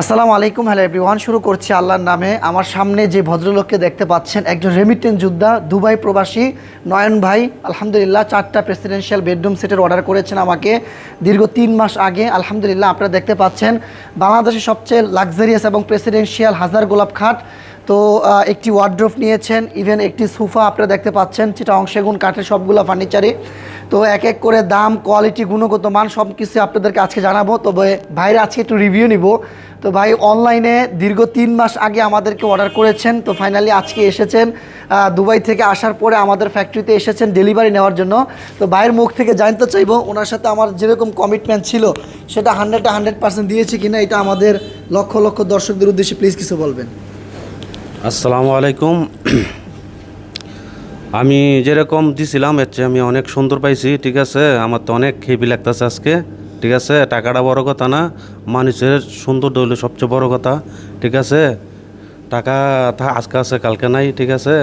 আসসালামু আলাইকুম, hello everyone. শুরু করছি আল্লাহর নামে। আমার সামনে যে ভদ্রলোককে দেখতে পাচ্ছেন, একজন রেমিটেন্স যোদ্ধা, দুবাই প্রবাসী, নয়ন ভাই। আলহামদুলিল্লাহ, চারটা প্রেসিডেন্সিয়াল বেডরুম সেটের অর্ডার করেছেন আমাকে। দীর্ঘ তিন মাস আগে, আলহামদুলিল্লাহ, আপনারা দেখতে পাচ্ছেন। বাংলাদেশের সবচেয়ে লাক্সারিয়াস এবং প্রেসিডেন্সিয়াল হাজার গোলাপ খাট। তো একটি ওয়ার্ড্রোফ নিয়েছেন ইভেন একটি সোফা আপনারা দেখতে পাচ্ছেন, যেটা অংশেগুণ, কাঠের সবগুলো ফার্নিচারে তো, এক এক করে দাম কোয়ালিটি গুণগত মান সব কিছু আপনাদেরকে আজকে জানাব। তবে ভাইরা, আজকে একটু রিভিউ নিব। তো ভাই অনলাইনে দীর্ঘ তিন মাস আগে আমাদেরকে অর্ডার করেছেন, তো ফাইনালি আজকে এসেছেন। দুবাই থেকে আসার পরে আমাদের ফ্যাক্টরিতে এসেছেন ডেলিভারি নেওয়ার জন্য। তো ভাইয়ের মুখ থেকে জানতে চাইব, ওনার সাথে আমার যেরকম কমিটমেন্ট ছিল, সেটা হান্ড্রেড হান্ড্রেড পার্সেন্ট দিয়েছি কিনা, এটা আমাদের লক্ষ লক্ষ দর্শকদের উদ্দেশ্যে প্লিজ কিছু বলবেন। আসসালামু আলাইকুম। আমি যেরকম দিছিলাম, এর চেয়ে আমি অনেক সুন্দর পাইছি, ঠিক আছে? আমার তো অনেক হেভি লাগতেছে আজকে। ঠিক আছে? টাকাটা বড় কথা না মানুষের সুন্দর হইলে সবচেয়ে বড় কথা ঠিক আছে? টাকা থা- আজকে আছে কালকে নাই ঠিক আছে?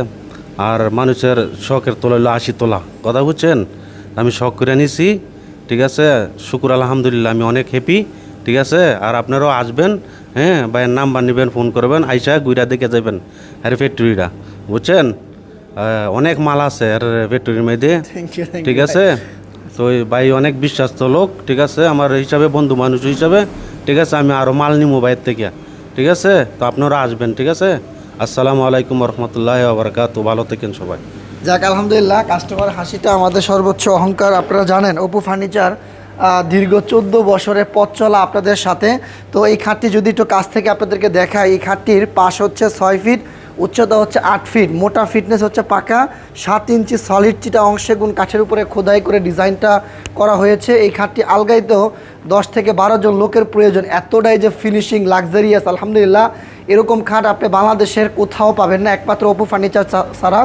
আর মানুষের শখের তোলা হইল আশি তোলা কথা বুঝছেন? আমি শখ করে নিছি ঠিক আছে? শুকুর আলহামদুলিল্লাহ আমি অনেক হ্যাপি ঠিক আছে? আর আপনারাও আসবেন হ্যাঁ? ভাইয়ের নাম্বার নেবেন ফোন করবেন আইসা গুইরা দেখে যাবেন আর ফ্যাক্টরিটা বুঝছেন? অনেক মাল আছে আর ফ্যাক্টরির মধ্যে ঠিক আছে? তো এই ভাই অনেক বিশ্বাস্ত লোক, ঠিক আছে? আমার হিসাবে বন্ধু মানুষ হিসাবে, ঠিক আছে? আমি আরও মাল নিবো বাইরের থেকে, ঠিক আছে? তো আপনারা আসবেন, ঠিক আছে? আসসালামু আলাইকুম রহমতুল্লাহ আবরকাত ভালো থাকেন সবাই। যাক, আলহামদুলিল্লাহ কাস্টমার হাসিটা আমাদের সর্বোচ্চ অহংকার, আপনারা জানেন, অপু ফার্নিচার দীর্ঘ চোদ্দ বছরের পথ চলা আপনাদের সাথে। তো এই খাটটি যদি একটু কাছ থেকে আপনাদেরকে দেখায় এই খাটটির পাশ হচ্ছে ছয় ফিট উচ্চতা হচ্ছে আট ফিট মোটা ফিটনেস হচ্ছে পাকা, সাত ইঞ্চি সলিড চিটা অংশে গুণ কাঠের উপরে খোদাই করে ডিজাইনটা করা হয়েছে। এই খাটটি আলগাইতেও দশ থেকে বারো জন লোকের প্রয়োজন। এতটাই যে ফিনিশিং লাক্সারিয়াস আলহামদুলিল্লাহ। এরকম খাট আপনি বাংলাদেশের কোথাও পাবেন না, একমাত্র অপু ফার্নিচার ছাড়া।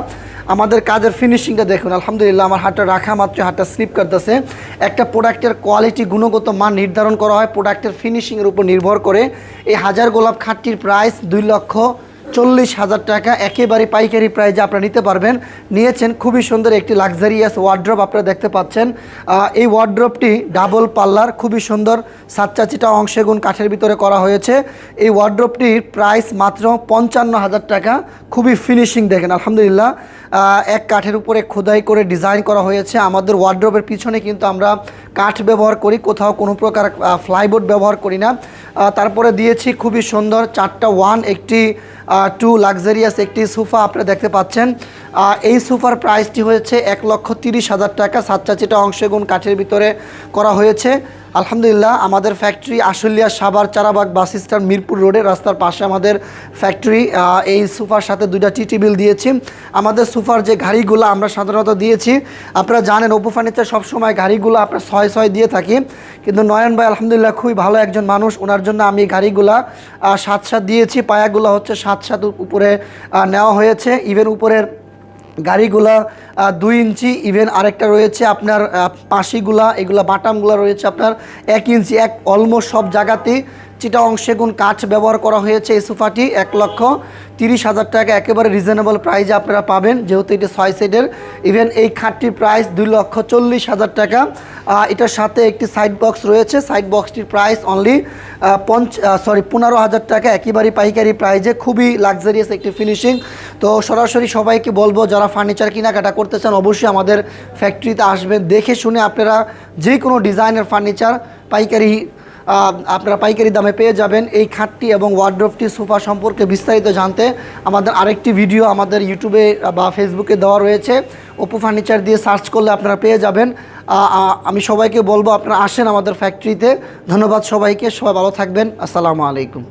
আমাদের কাজের ফিনিশিংটা দেখুন, আলহামদুলিল্লাহ, আমার হাটটা রাখা মাত্র হাতটা স্লিপ করতেছে। একটা প্রোডাক্টের কোয়ালিটি গুণগত মান নির্ধারণ করা হয়। প্রোডাক্টের ফিনিশিংয়ের উপর নির্ভর করে এই হাজার গোলাপ খাটটির প্রাইস দুই লক্ষ চল্লিশ হাজার টাকা একেবারে পাইকারি প্রাইজে আপনারা নিতে পারবেন। নিয়েছেন খুবই সুন্দর একটি লাক্সারিয়াস ওয়ার্ড্রপ আপনারা দেখতে পাচ্ছেন। এই ওয়ার্ড্রপটি ডাবল পাল্লার খুবই সুন্দর সাতচাচিটা অংশে গুণ কাঠের ভিতরে করা হয়েছে। এই ওয়ার্ড্রপটির প্রাইস মাত্র পঞ্চান্ন হাজার টাকা। খুবই ফিনিশিং দেখেন, আলহামদুলিল্লাহ। এক কাঠের উপরে খোদাই করে ডিজাইন করা হয়েছে। আমাদের ওয়ার্ড্রপের পিছনে কিন্তু আমরা কাঠ ব্যবহার করি, কোথাও কোনো প্রকার ফ্লাইবোর্ড ব্যবহার করি না। তারপরে দিয়েছি খুবই সুন্দর চারটা ওয়ান একটি টু লাক্সারিয়াস একটি সোফা আপনারা দেখতে পাচ্ছেন। এই সোফার প্রাইসটি হয়েছে এক লক্ষ তিরিশ হাজার টাকা। সাতচাচিটা অংশে গুণ কাঠের ভিতরে করা হয়েছে। আলহামদুলিল্লাহ, আমাদের ফ্যাক্টরি আশুলিয়া সাবার চারাবাগ বাস স্ট্যান্ড মিরপুর রোডে, রাস্তার পাশে আমাদের ফ্যাক্টরি এই সোফার সাথে দুইটা টি বিল দিয়েছি। আমাদের সোফার যে গাড়িগুলো আমরা সাধারণত দিয়েছি, আপনারা জানেন ওপো ফার্নিচার সবসময় গাড়িগুলো আপনার ছয় ছয় দিয়ে থাকি। কিন্তু নয়ন ভাই আলহামদুলিল্লাহ খুবই ভালো একজন মানুষ, ওনার জন্য আমি গাড়িগুলা সাত সাত দিয়েছি, পায়াগুলো হচ্ছে সাত সাত উপরে নেওয়া হয়েছে। ইভেন উপরের গাড়িগুলা দুই ইঞ্চি ইভেন আরেকটা রয়েছে আপনার পাশিগুলা, এগুলা বাটামগুলা রয়েছে আপনার এক ইঞ্চি, এক অলমোস্ট সব জায়গাতেই চিটা অংশে গুণ কাঠ ব্যবহার করা হয়েছে এই সোফাটি, এক লক্ষ তিরিশ হাজার টাকা, একেবারে রিজনেবল প্রাইজে আপনারা পাবেন, যেহেতু এটি ছয় সেটের। ইভেন এই খাটটির প্রাইস দুই লক্ষ চল্লিশ হাজার টাকা। এটার সাথে একটি সাইড বক্স রয়েছে সাইড বক্সটির প্রাইস অনলি পঞ্চ সরি পনেরো হাজার টাকা, একেবারে পাইকারি প্রাইজে খুবই লাক্সারিয়াস একটি ফিনিশিং তো সরাসরি সবাইকে বলব, যারা ফার্নিচার কেনাকাটা করতে চান, অবশ্যই আমাদের ফ্যাক্টরিতে আসবেন, দেখে শুনে আপনারা যে কোনো ডিজাইনের ফার্নিচার পাইকারি আপনারা পাইকারি দামে পেয়ে যাবেন এই খাটটি এবং ওয়ার্ড্রপটি সোফা সম্পর্কে বিস্তারিত জানতে আমাদের আরেকটি ভিডিও আমাদের ইউটিউবে বা ফেসবুকে দেওয়া রয়েছে। ওপো ফার্নিচার দিয়ে সার্চ করলে আপনারা পেয়ে যাবেন। আমি সবাইকে বলব, আপনারা আসেন আমাদের ফ্যাক্টরিতে ধন্যবাদ সবাইকে, সবাই ভালো থাকবেন। আসসালামু আলাইকুম।